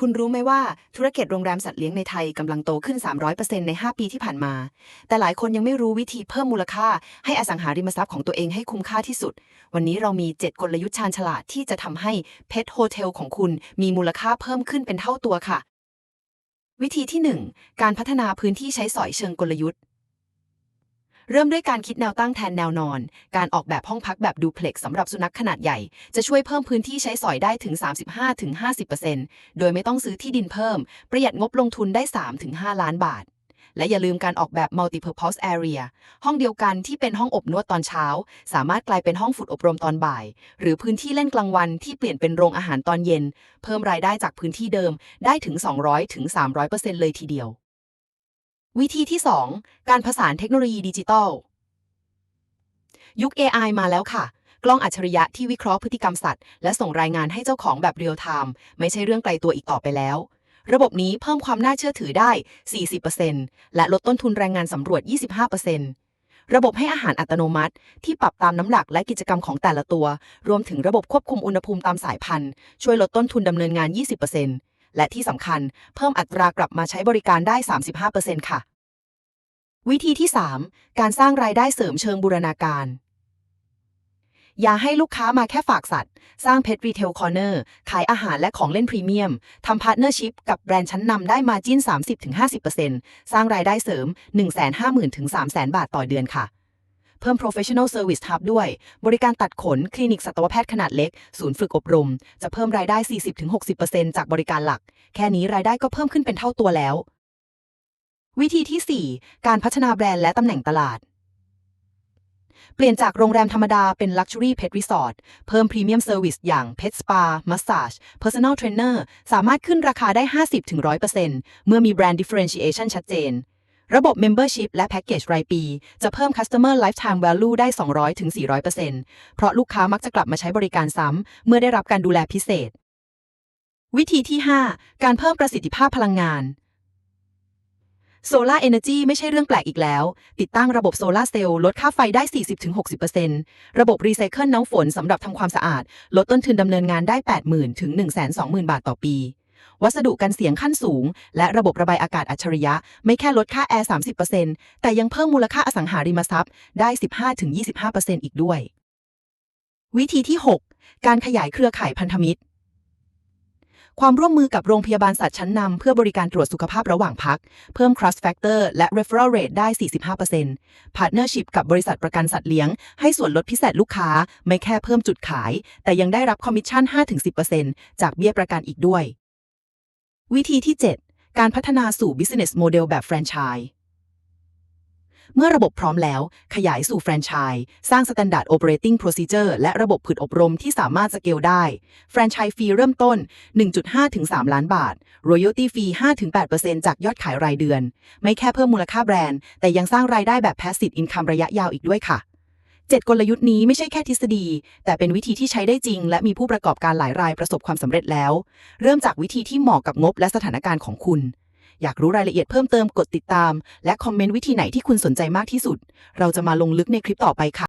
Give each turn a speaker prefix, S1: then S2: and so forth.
S1: คุณรู้ไหมว่าธุรกิจโรงแรมสัตว์เลี้ยงในไทยกำลังโตขึ้น 300%ใน 5 ปีที่ผ่านมา แต่หลายคนยังไม่รู้วิธีเพิ่มมูลค่า ให้อสังหาริมทรัพย์ของตัวเองให้คุ้มค่าที่สุด วันนี้เรามี 7 กลยุทธ์ชาญฉลาดที่จะทำให้เพ t โฮเทลของคุณมีมูลค่าเพิ่มขึ้นเป็นเท่าตัวค่ะ วิธีที่ 1 การพัฒนาพื้นที่ใช้สอยเชิงกลยุทธ์ เริ่มด้วยการคิดแนวตั้งแทนแนวนอน การออกแบบห้องพักแบบดูเพล็กสำหรับสุนัขขนาดใหญ่ จะช่วยเพิ่มพื้นที่ใช้สอยได้ถึง 35-50%โดยไม่ต้องซื้อที่ดินเพิ่ม ประหยัดงบลงทุนได้ 3-5 ล้านบาทและอย่าลืมการออกแบบ multi-purpose area ห้องเดียวกันที่เป็นห้องอบนวดตอนเช้า สามารถกลายเป็นห้องฝึกอบรมตอนบ่าย หรือพื้นที่เล่นกลางวันที่เปลี่ยนเป็นโรงอาหารตอนเย็น เพิ่มรายได้จากพื้นที่เดิมได้ถึง 200-300%เลยทีเดียว วิธีที่ 2 การผสานเทคโนโลยีดิจิทัลยุค AI มาแล้วค่ะ กล้องอัจฉริยะที่วิเคราะห์พฤติกรรมสัตว์ และส่งรายงานให้เจ้าของแบบเรียลไทม์ไม่ใช่เรื่องไกลตัวอีกต่อไปแล้ว ระบบนี้เพิ่มความน่าเชื่อถือได้ 40%และลดต้นทุนแรงงานสำรวจ 25%ระบบให้อาหารอัตโนมัติ ที่ปรับตามน้ำหนักและกิจกรรมของแต่ละตัว รวมถึงระบบควบคุมอุณหภูมิตามสายพันธุ์ ช่วยลดต้นทุนดำเนินงาน 20% และที่สำคัญเพิ่มอัตรากลับมาใช้บริการได้ 35%ค่ะ วิธีที่ 3 การสร้างรายได้เสริมเชิงบูรณาการ อย่าให้ลูกค้ามาแค่ฝากสัตว์ สร้างเพ t รีเทลคอร์เนอร์ขายอาหารและของเล่นพรีเมียมทำพาร์ทเนอร์ชิพกับแบรนด์ชั้นนำได้มาจิ้น 30-50%สร้างรายได้เสริม 150,000ถึง300,000 บาทต่อเดือนค่ะ เพิ่ม professional service hub ด้วย บริการตัดขน คลินิกสัตวแพทย์ขนาดเล็ก ศูนย์ฝึกอบรม จะเพิ่มรายได้ 40-60%จากบริการหลัก แค่นี้รายได้ก็เพิ่มขึ้นเป็นเท่าตัวแล้ว วิธีที่ 4 การพัฒนาแบรนด์และตำแหน่งตลาดเปลี่ยนจากโรงแรมธรรมดาเป็น Luxury Pet Resort เพิ่ม Premium Service อย่าง Pet Spa Massage Personal Trainer สามารถขึ้นราคาได้ 50-100%เมื่อมีแบรนด์ Differentiation ชัดเจน ระบบ Membership และ Package รายปี จะเพิ่ม Customer Lifetime Value ได้ 200-400%เพราะลูกค้ามักจะกลับมาใช้บริการซ้ำ เมื่อได้รับการดูแลพิเศษ วิธีที่ 5 การเพิ่มประสิทธิภาพพลังงาน Solar Energy ไม่ใช่เรื่องแปลกอีกแล้ว ติดตั้งระบบโซลาร์เซลล์ลดค่าไฟได้ 40-60%ระบบรีไซเคิลน้ำฝนสำหรับทำความสะอาด ลดต้นทุนดำเนินงานได้ 80,000 ถึง 120,000 บาทต่อปี วัสดุกันเสียงขั้นสูง และระบบระบายอากาศอัจฉริยะ ไม่แค่ลดค่าแอร์ 30%แต่ยังเพิ่มมูลค่าอสังหาริมทรัพย์ได้ 15-25%อีกด้วย วิธีที่ 6 การขยายเครือข่ายพันธมิตร ความร่วมมือกับโรงพยาบาลสัตว์ชั้นนำเพื่อบริการตรวจสุขภาพระหว่างพัก เพิ่ม trust factor และ referral rate ได้ 45% partnership กับบริษัทประกันสัตว์เลี้ยง ให้ส่วนลดพิเศษลูกค้า ไม่แค่เพิ่มจุดขาย แต่ยังได้รับคอมมิชชั่น 5-10%จากเบี้ยประกันอีกด้วย วิธีที่ 7 การพัฒนาสู่ business model แบบแฟรนไชส์เมื่อระบบพร้อมแล้ว ขยายสู่แฟรนไชส์สร้าง Standard Operating Procedure และระบบผึดอบรมที่สามารถสเกลได้ แฟรนไชส์ฟรีเริ่มต้น 1.5-3ล้านบาท Royalty ฟรี5-8%จากยอดขายรายเดือน ไม่แค่เพิ่มมูลค่าแบรนด์ แต่ยังสร้างรายได้แบบ Passive Income ระยะยาวอีกด้วยค่ะ 7 กลยุทธ์นี้ไม่ใช่แค่ทฤษฎี แต่เป็นวิธีที่ใช้ได้จริง และมีผู้ประกอบการหลายรายประสบความสำเร็จแล้ว เริ่มจากวิธีที่เหมาะกับงบและสถานการณ์ของคุณ อยากรู้รายละเอียดเพิ่มเติมกดติดตาม และคอมเมนต์วิธีไหนที่คุณสนใจมากที่สุด เราจะมาลงลึกในคลิปต่อไปค่ะ